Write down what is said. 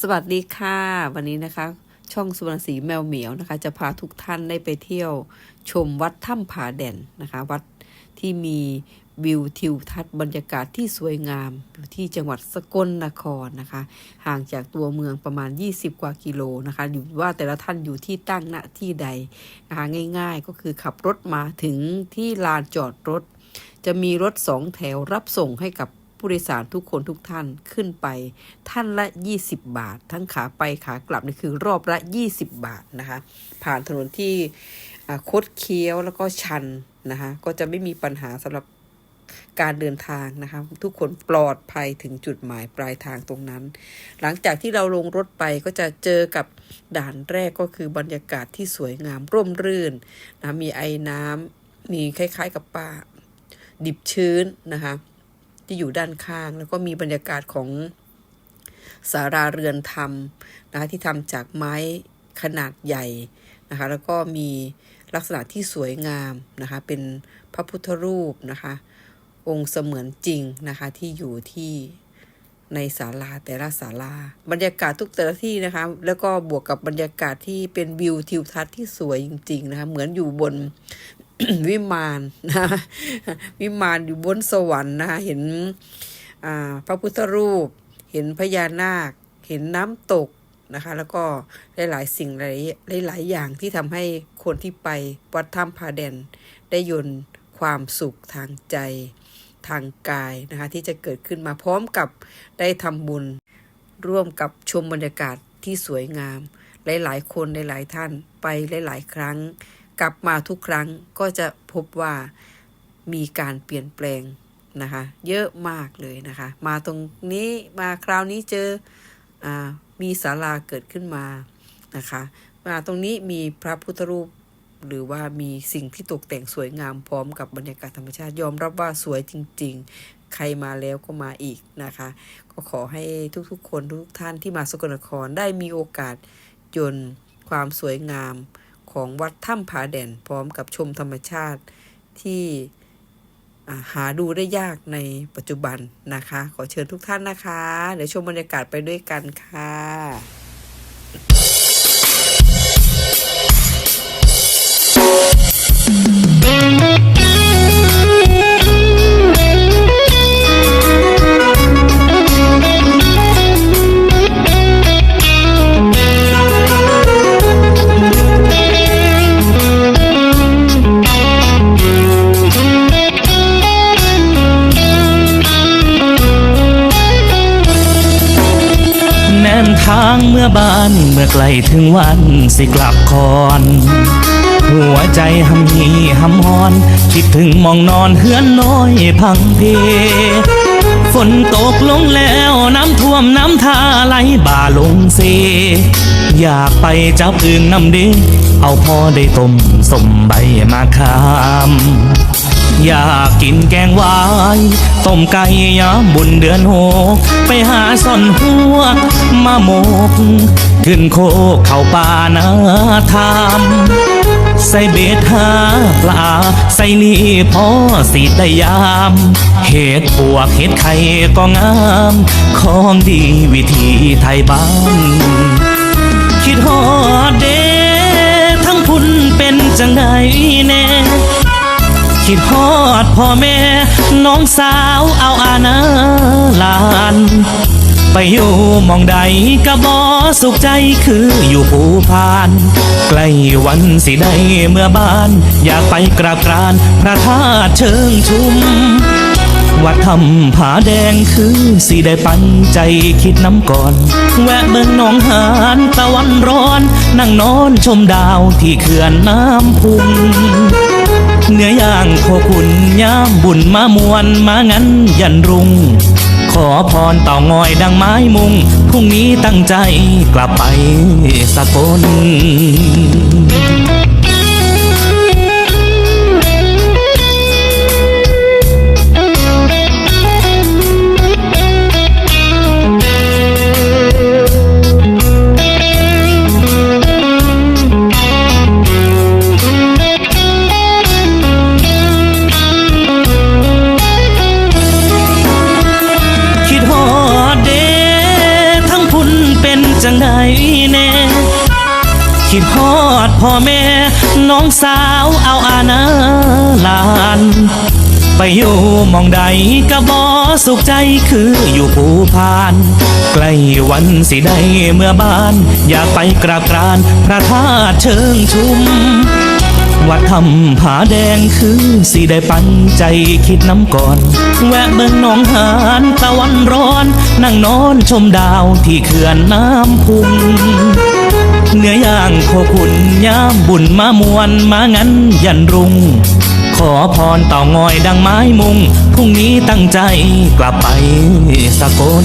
สวัสดีค่ะ วันนี้นะคะ ช่องสุวรรณศรีแมวเหมียวนะคะ จะพาทุกท่านได้ไปเที่ยว ชมวัดถ้ำผาแด่นนะคะ วัดที่มีวิวทิวทัศน์บรรยากาศที่สวยงามอยู่ที่จังหวัดสกลนครนะคะ ห่างจากตัวเมืองประมาณ 20 กว่ากิโลนะคะ อยู่ว่าแต่ละท่านอยู่ที่ตั้งณที่ใดนะคะง่ายๆ ก็คือขับรถมาถึงที่ลานจอดรถ จะมีรถสองแถวรับส่งให้กับ ผู้โดยสารทุกคนทุกท่านขึ้นไป ท่านละ 20 บาท ทั้งขาไปขากลับนี่คือรอบละ 20 บาทนะคะ ผ่านถนนที่คดเคี้ยวแล้วก็ชันนะคะก็จะไม่มีปัญหาสำหรับการเดินทางนะคะทุกคนปลอดภัยถึงจุดหมายปลายทางตรงนั้น หลังจากที่เราลงรถไปก็จะเจอกับด่านแรกก็คือบรรยากาศที่สวยงามร่มรื่นนะมีไอ้น้ำมีคล้ายๆกับป่า ดิบชื้นนะคะ ที่อยู่ด้านข้าง แล้วก็มีบรรยากาศของสาราเรือนธรรมนะคะที่ทำจากไม้ขนาดใหญ่นะคะแล้วก็มีลักษณะที่สวยงามนะคะเป็นพระพุทธรูปนะคะองค์เสมือนจริงนะคะที่อยู่ที่ในศาลาแต่ละศาลา บรรยากาศทุกแต่ละที่นะคะ แล้วก็บวกกับบรรยากาศที่เป็นวิวทิวทัศน์ที่สวยจริง ๆ นะคะ เหมือนอยู่บน วิมานนะวิมานอยู่บนสวรรค์นะคะเห็นพระพุทธรูป เห็นพญานาค เห็นน้ำตกนะคะ แล้วก็หลาย ๆ สิ่งหลายหลายอย่างที่ทำให้คนที่ไปวัดถ้ำผาแดนได้ยนความสุขทางใจทางกายนะคะที่จะเกิดขึ้นมาพร้อมกับได้ทำบุญ ร่วมกับชมบรรยากาศที่สวยงาม หลาย ๆ คนหลาย ๆ ท่านไปหลาย ๆ ครั้ง กลับมาทุกครั้งก็จะพบว่ามีการเปลี่ยนแปลงนะคะเยอะมากเลยนะคะ มาตรงนี้มาคราวนี้เจออมีศาลาเกิดขึ้นมานะคะมาตรงนี้มีพระพุทธรูปหรือว่ามีสิ่งที่ตกแต่งสวยงามพร้อมกับบรรยากาศธรรมชาติยอมรับว่าสวยจริง ๆ ใครมาแล้วก็มาอีกนะคะ ก็ขอให้ทุกๆ คนทุกท่านที่มาสกลนครได้มีโอกาสยนความสวยงาม ของวัดถ้ำผาแด่นพร้อมกับชมธรรมชาติที่หาดูได้ยากในปัจจุบันนะคะ ขอเชิญทุกท่านนะคะ เดี๋ยวชมบรรยากาศไปด้วยกันค่ะ บานเมื่อใกล้ถึงวันสิกลับคอนหัวใจหำหีหำฮอน คิดถึงมองนอนเฮือนน้อยพังเพ ฝนตกลงแล้วน้ำท่วมน้ำท่าไหลบ่าลงเซ อยากไปจับอึ่งน้ำเดเอาพอได้ต้มสมใบมาคาม อยากกินแกงวายต้มไก่ยามบุญเดือนหกไปหาซ่อนหัวมาโมก ขึ้นโคกเข้าป่านาทามใส่เบ็ดหาปลา ใส่นี่พอสีได้ยาม เห็ดปวกเห็ดไข่ก็งาม ของดีวิธีไทยบ้านคิดฮอดเดทั้งพุ่นเป็นจังใดแน่ คิดฮอดพ่อแม่ น้องสาวเอาอานาลานไปอยู่มองใดกะบอสุขใจคืออยู่ภูพาน ใกล้วันสิได้เมื่อบ้าน อยากไปกราบกรานพระธาตุเชิงชุม วัดทำผาแดงคือสิได้ปันใจคิดน้ำก่อน แวะเบิ่งหนองหานตะวันร้อน นั่งนอนชมดาวที่เขื่อนน้ำพุง เนื้อย่างโคคุณย่ามบุญมามวนมางั้นยันรุง ขอพรเต่างอยดังไม้มุง พรุ่งนี้ตั้งใจกลับไปสกล น้องสาวเอาอาณาลานไปอยู่มองใดก็บอสุขใจคืออยู่ภูพาน ใกล้วันสิได้เมื่อบ้าน อยากไปกราบกรานพระธาตุเชิงชุม วัดทำผาแดงคือสิได้ปันใจคิดน้ำก่อน แวะเบิ่งหนองหานตะวันร้อน นั่งนอนชมดาวที่เขื่อนน้ำพุง เนื้อย่างโคขุนย่ามบุญมามวนมางั้นยันรุง ขอพรเต่างอยดังไม้มุง พรุ่งนี้ตั้งใจกลับไปสกล